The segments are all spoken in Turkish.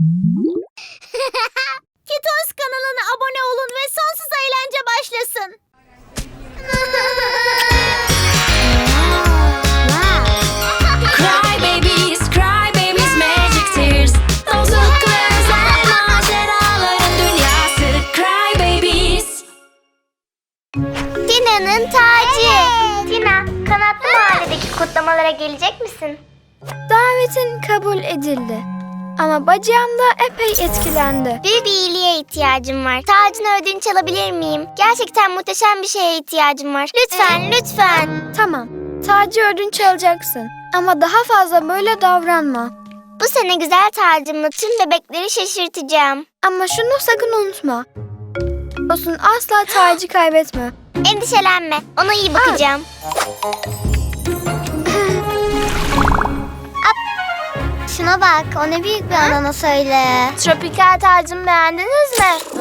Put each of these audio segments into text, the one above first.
Kitos kanalına abone olun ve sonsuz eğlence başlasın. Cry babies, cry babies, magic tears. Dostlukla özel maceraların dünyası. Cry babies. Tina'nın tacı. Tina, kanatlı mahalledeki kutlamalara gelecek misin? Davetin kabul edildi. Ama bacağım da epey etkilendi. Büyük bir iyiliğe ihtiyacım var. Tacını ödünç alabilir miyim? Gerçekten muhteşem bir şeye ihtiyacım var. Lütfen, lütfen. Tamam, tacı ödünç alacaksın. Ama daha fazla böyle davranma. Bu sene güzel tacımla tüm bebekleri şaşırtacağım. Ama şunu sakın unutma. Olsun asla tacı kaybetme. Endişelenme, ona iyi bakacağım. Ap. Şuna bak, o ne büyük bir ananas öyle. Tropikal tacımı beğendiniz mi?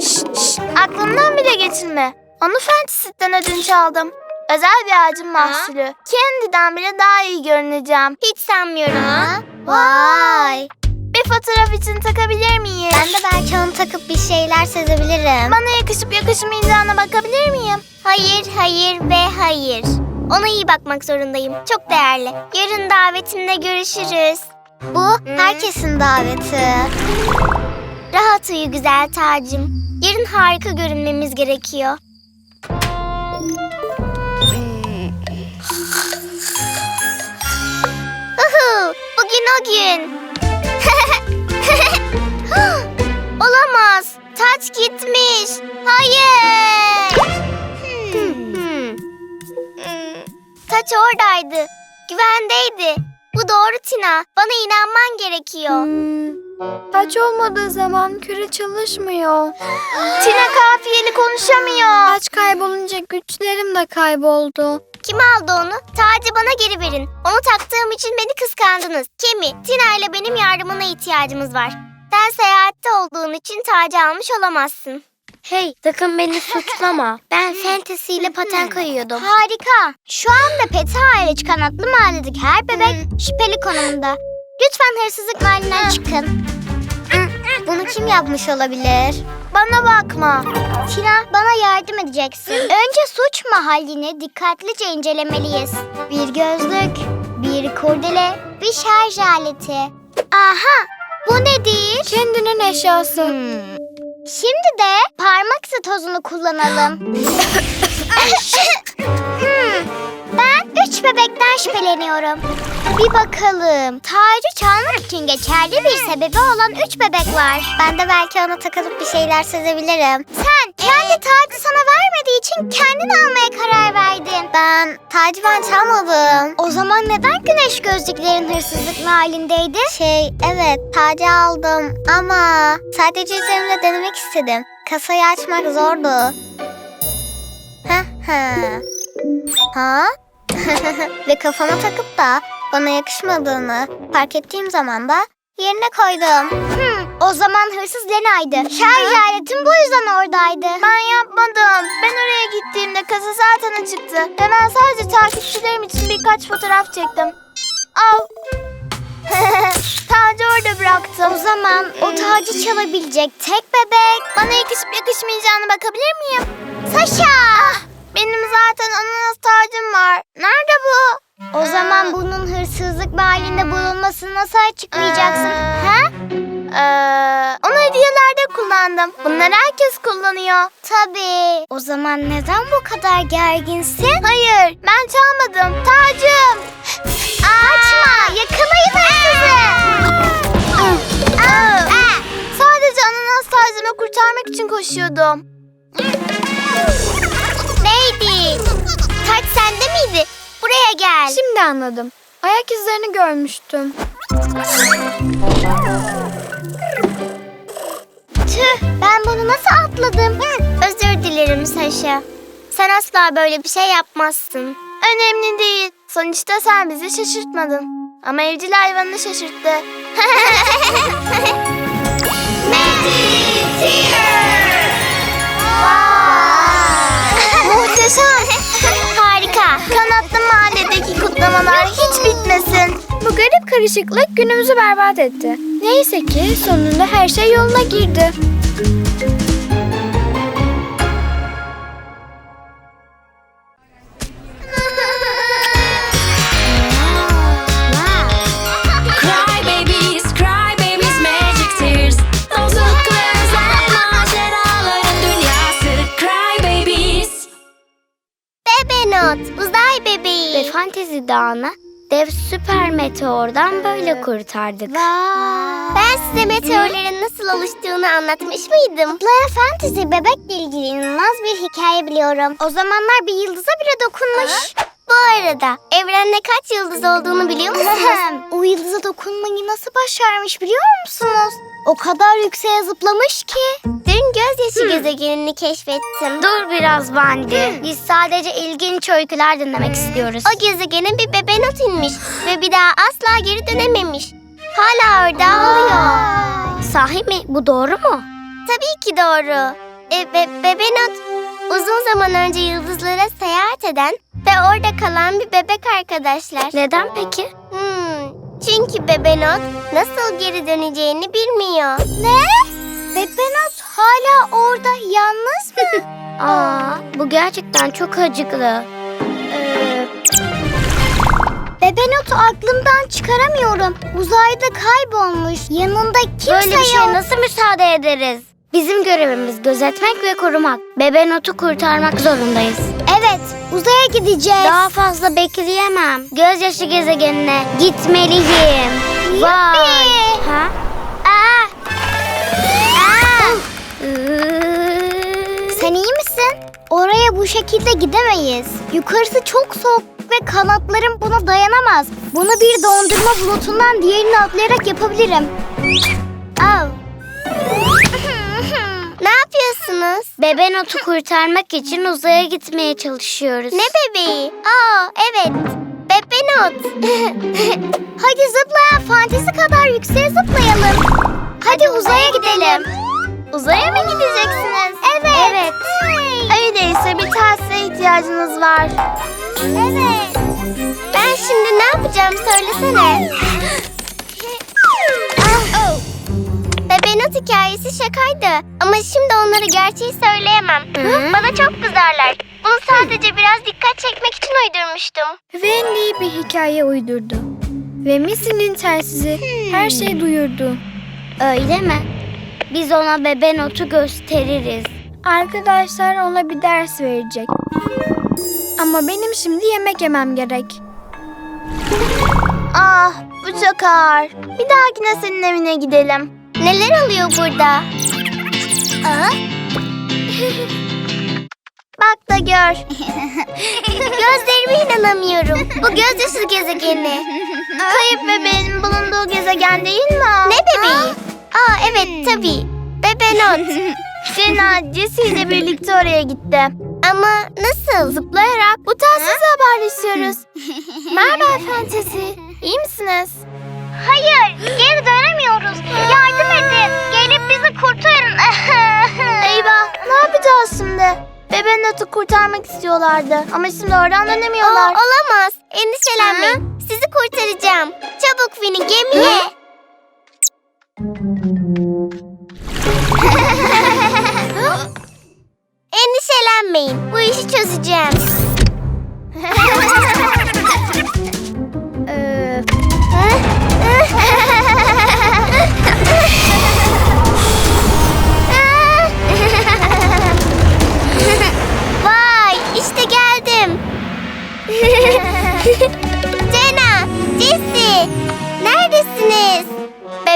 Şşt, şşt, aklımdan bile geçirme. Onu Fantasy'den ödünç aldım. Özel bir ağacın mahsulü. Kendiden bile daha iyi görüneceğim. Hiç sanmıyorum. Vay. Bir fotoğraf için takabilir miyim? Ben de belki onu takıp bir şeyler sezebilirim. Bana yakışıp yakışmayacağına bakabilir miyim? Hayır, hayır ve hayır. Ona iyi bakmak zorundayım. Çok değerli. Yarın davetimde görüşürüz. Bu herkesin daveti. Rahat uyu güzel tacım. Yarın harika görünmemiz gerekiyor. Uhu, bugün o gün. Olamaz. Taç gitmiş. Hayır. Hmm. Taç oradaydı. Bu doğru Tina. Bana inanman gerekiyor. Hmm, taç olmadığı zaman küre çalışmıyor. Tina kafiyeli konuşamıyor. Taç kaybolunca güçlerim de kayboldu. Kim aldı onu? Tacı bana geri verin. Onu taktığım için beni kıskandınız. Kimi? Tina ile benim yardımına ihtiyacımız var. Sen seyahatte olduğun için tacı almış olamazsın. Hey, sakın beni suçlama. Ben fantasy ile paten kayıyordum. Harika. Şu anda Peti hariç kanatlı mahalledeki her bebek şüpheli konumda. Lütfen hırsızlık mahallinden çıkın. Bunu kim yapmış olabilir? Bana bakma. Tina bana yardım edeceksin. Önce suç mahallini dikkatlice incelemeliyiz. Bir gözlük, bir kurdele, bir şarj aleti. Aha bu nedir? Kendinin eşyası. Hmm. Şimdi de parmak izi tozunu kullanalım. Hmm, Ben üç bebekten şüpheleniyorum. Bir bakalım. Tacı çalmak için geçerli bir sebebi olan üç bebek var. Ben de belki ona takılıp bir şeyler sezebilirim. Sen kendi tacı sana vermediği için kendin almaya karar verdin. Ben tacı ben çalmadım. O zaman neden güneş gözlüklerin hırsızlık halindeydi? Şey evet tacı aldım ama sadece üzerimde denemek istedim. Kasayı açmak zordu. Ha ha. Ha? Ve kafama takıp da bana yakışmadığını fark ettiğim zaman da yerine koydum. Hmm, o zaman hırsız Lena'ydı. Şarj aletim bu yüzden oradaydı. Ben yapmadım. Ben oraya gittiğimde kasa zaten açıktı. Ve ben sadece takipçilerim için birkaç fotoğraf çektim. Al. Tacı orada bıraktım. O zaman o tacı çalabilecek tek bebek. Bana yakışıp yakışmayacağına bakabilir miyim? Saşa! Benim zaten ananas tacım var. Nerede bu? O zaman bunun hırsızlık mahallinde bulunmasını nasıl açıklayacaksın? Ee, Ha? Ee, onu hediyelerde kullandım. Bunları herkes kullanıyor. Tabii. O zaman neden bu kadar gerginsin? Hayır, ben çalmadım. Tacım. Açma! Yakalayın hırsızı! Sadece ananas tacımı kurtarmak için koşuyordum. Neydi? Taç sende miydi? Buraya gel. Şimdi anladım. Ayak izlerini görmüştüm. Tüh ben bunu nasıl atladım? Özür dilerim Saşa. Sen asla böyle bir şey yapmazsın. Önemli değil. Sonuçta sen bizi şaşırtmadın. Ama evcil hayvanını şaşırttı. Muhteşem. Karışıklık günümüzü berbat etti. Neyse ki sonunda her şey yoluna girdi. Cry babies, cry babies, magic tears. Dostluk ve özel maceraların dünyası. Cry babies. Bebenot, uzay bebeği. Ve fantezi dağını dev süper meteordan böyle kurtardık. Ben size meteorların nasıl oluştuğunu anlatmış mıydım? Zıplayan fantezi bebekle ilgili inanılmaz bir hikaye biliyorum. O zamanlar bir yıldıza bile dokunmuş. Bu arada evrende kaç yıldız olduğunu biliyor musunuz? o yıldıza dokunmayı nasıl başarmış biliyor musunuz? O kadar yükseğe zıplamış ki. Gezegenini keşfettim. Dur biraz Bandi. Biz sadece ilginç öyküler dinlemek istiyoruz. O gezegene bir bebenot inmiş ve bir daha asla geri dönememiş. Hala orada ağlıyor. Sahi mi? Bu doğru mu? Tabii ki doğru. E, be, bebenot uzun zaman önce yıldızlara seyahat eden ve orada kalan bir bebek arkadaşlar. Neden peki? Hmm, çünkü Bebenot nasıl geri döneceğini bilmiyor. Ne? Hala orada yalnız mı? Aa, bu gerçekten çok acıklı. Ee, Bebenot'u aklımdan çıkaramıyorum. Uzayda kaybolmuş. Yanında kimse Böyle bir şeye nasıl müsaade ederiz? Bizim görevimiz gözetmek ve korumak. Bebenot'u kurtarmak zorundayız. Evet, uzaya gideceğiz. Daha fazla bekleyemem. Gözyaşı gezegenine gitmeliyim. Vay. Ha? Şekilde gidemeyiz. Yukarısı çok soğuk ve kanatlarım buna dayanamaz. Bunu bir dondurma bulutundan diğerine atlayarak yapabilirim. Al. ne yapıyorsunuz? Bebenotu kurtarmak için uzaya gitmeye çalışıyoruz. Ne bebeği? Aa evet. Bebenot. Hadi zıplayan fantezi kadar yükseğe zıplayalım. Hadi uzaya gidelim. Uzaya mı gideceksiniz? Evet. Evet. Öyleyse bir telsize ihtiyacınız var. Evet. Ben şimdi ne yapacağım söylesene. Ah. Bebenot hikayesi şakaydı. Ama şimdi onlara gerçeği söyleyemem. Bana çok kızarlar. Bunu sadece biraz dikkat çekmek için uydurmuştum. Wendy bir hikaye uydurdu. Ve Missy'nin telsizi her şeyi duyurdu. Öyle mi? Biz ona Bebenotu gösteririz. Arkadaşlar ona bir ders verecek. Ama benim şimdi yemek yemem gerek. Ah bu çok ağır. Bir dahakine senin evine gidelim. Neler oluyor burada? Aa? Bak da gör. Gözlerime inanamıyorum. Bu gözyaşı gezegeni. Kayıp bebeğin bulunduğu gezegen değil mi? Ne bebeği? Aa evet tabii. Bebenot. Cena Jessie ile birlikte oraya gitti. Ama nasıl? Zıplayarak bu telsizle haberleşiyoruz. Merhaba Fantezi. İyi misiniz? Hayır, geri dönemiyoruz. Yardım edin. Gelip bizi kurtarın. Eyvah ne yapacağız şimdi? Bebenot'u kurtarmak istiyorlardı ama şimdi oradan dönemiyorlar. olamaz. Endişelenmeyin. Sizi kurtaracağım. Çabuk Fini gemiye.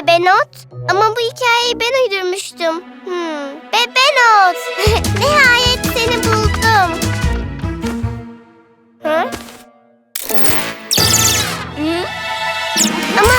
Bebenot? Ama bu hikayeyi ben uydurmuştum. Hmm, Bebenot. Nihayet seni buldum. Hı? Hı? Ama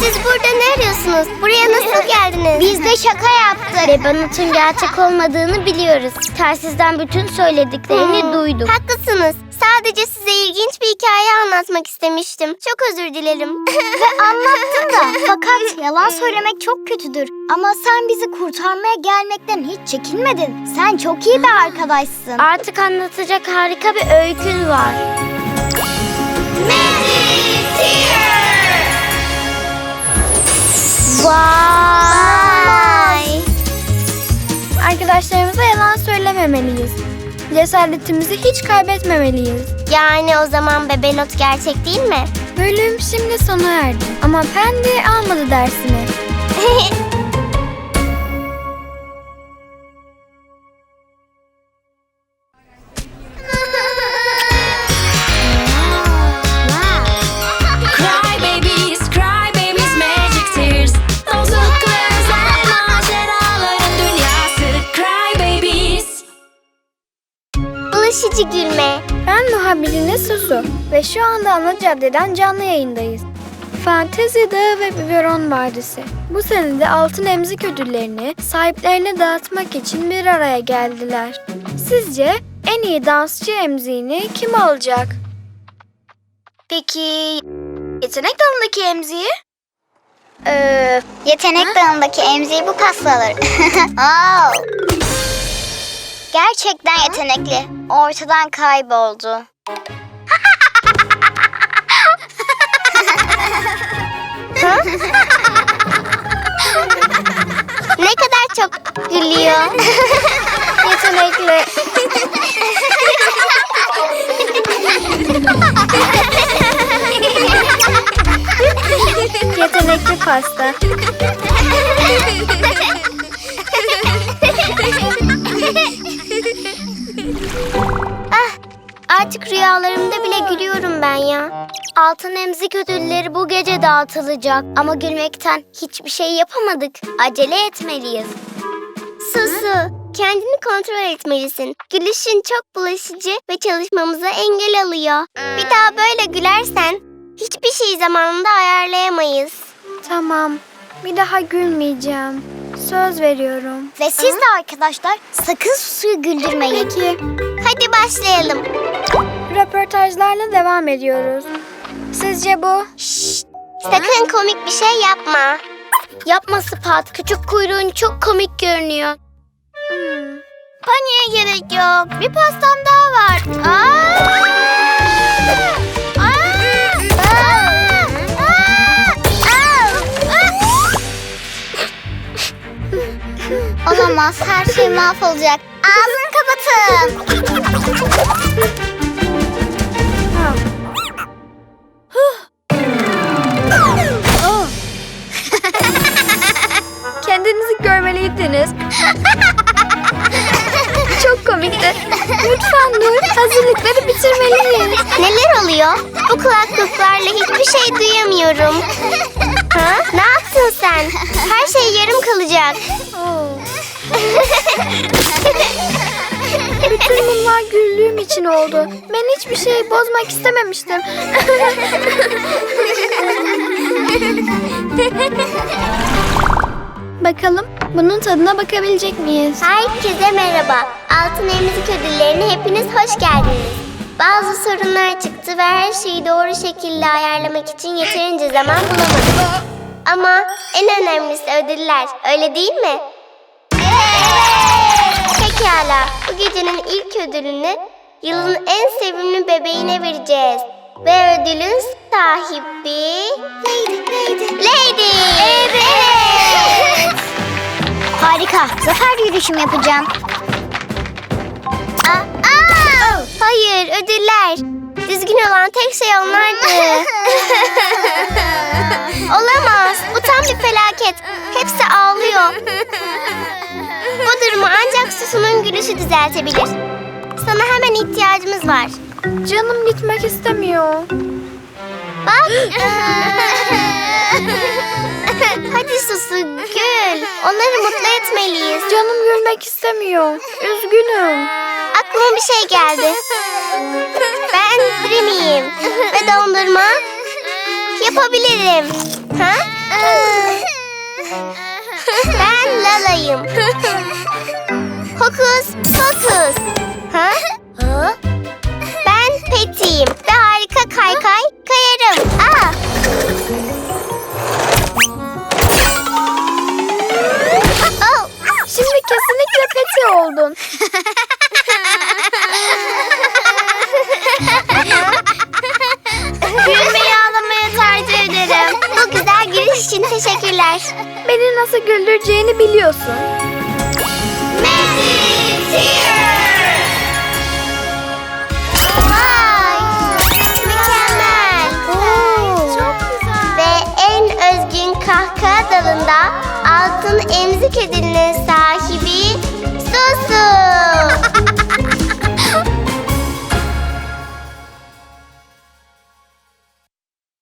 siz burada ne arıyorsunuz? Buraya nasıl geldiniz? Biz de şaka yaptık. Bebenot'un gerçek olmadığını biliyoruz. Telsizden bütün söylediklerini duyduk. Haklısınız. Sadece size ilginç bir hikaye anlatmak istemiştim. Çok özür dilerim. Ve anlattın da. Fakat yalan söylemek çok kötüdür. Ama sen bizi kurtarmaya gelmekten hiç çekinmedin. Sen çok iyi bir arkadaşsın. Artık anlatacak harika bir öykün var. Magic Tears! Vay! Arkadaşlarımıza yalan söylememeliyiz. Cesaretimizi hiç kaybetmemeliyiz. Yani o zaman bebe not gerçek değil mi? Bölüm şimdi sona erdi. Ama Pendi almadı dersini. Gülme. Ben muhabiriniz Susu ve şu anda ana caddeden canlı yayındayız. Fantezi Dağı ve Biberon Vadisi. Bu sene de altın emzik ödüllerini sahiplerine dağıtmak için bir araya geldiler. Sizce en iyi dansçı emziğini kim alacak? Peki yetenek dalındaki emziği? Ee, yetenek dağındaki emziği bu pasta alır. Oo. Gerçekten yetenekli. Ortadan kayboldu. Ne kadar çok gülüyor. Yetenekli. Yetenekli pasta. Artık rüyalarımda bile gülüyorum ben ya. Altın emzik ödülleri bu gece dağıtılacak. Ama gülmekten hiçbir şey yapamadık. Acele etmeliyiz. Susu, kendini kontrol etmelisin. Gülüşün çok bulaşıcı ve çalışmamıza engel alıyor. Bir daha böyle gülersen hiçbir şeyi zamanında ayarlayamayız. Tamam. Bir daha gülmeyeceğim. Söz veriyorum. Ve siz de arkadaşlar sakın Susu'yu güldürmeyin. Peki. Hadi başlayalım. Röportajlarla devam ediyoruz. Sizce bu? Sakın komik bir şey yapma. Yapma Spat. Küçük kuyruğun çok komik görünüyor. Hmm. Paniğe gerek yok. Bir pastam daha var. Aa! Aa! Aa! Aa! Aa! Olamaz. Her şey mahvolacak. Ağzını kapatın. Oh. Kendinizi görmeliydiniz. Çok komikti. Lütfen Nur, hazırlıkları bitirmeliyiz. Neler oluyor? Bu kulaklıklarla hiçbir şey duyamıyorum. Ha? Ne yaptın sen? Her şey yarım kalacak. Bütün bunlar güldüğüm için oldu. Ben hiçbir şeyi bozmak istememiştim. Bakalım bunun tadına bakabilecek miyiz? Herkese merhaba. Altın Emzik ödüllerine hepiniz hoş geldiniz. Bazı sorunlar çıktı ve her şeyi doğru şekilde ayarlamak için yeterince zaman bulamadık. Ama en önemlisi ödüller, öyle değil mi? Pekala, bu gecenin ilk ödülünü yılın en sevimli bebeğine vereceğiz. Ve ödülün sahibi... Lady, Lady. Lady! Evet! Harika. Zafer yürüyüşüm yapacağım. Aa, aa! Hayır, ödüller. Düzgün olan tek şey onlardı. Olamaz. Bu tam bir felaket. Hepsi ağlıyor. Durumu ancak Susu'nun gülüşü düzeltebilir. Sana hemen ihtiyacımız var. Canım gitmek istemiyor. Bak. Hadi Susu gül. Onları mutlu etmeliyiz. Canım gülmek istemiyor. Üzgünüm. Aklıma bir şey geldi. Ben Dreamy'yim ve dondurma yapabilirim. Ha? Ben Lala'yım. Hokus pokus. Ha? Ben Peti'yim ve harika kaykay kayarım. Aa! Oh! Şimdi kesinlikle peti oldun. Gülmeyi ağlamaya tercih ederim. Bu güzel giriş için Teşekkürler. Beni nasıl güldüreceğini biliyorsun here. Ve en özgün kahkaha altın emzik edilinin sahibi Susu.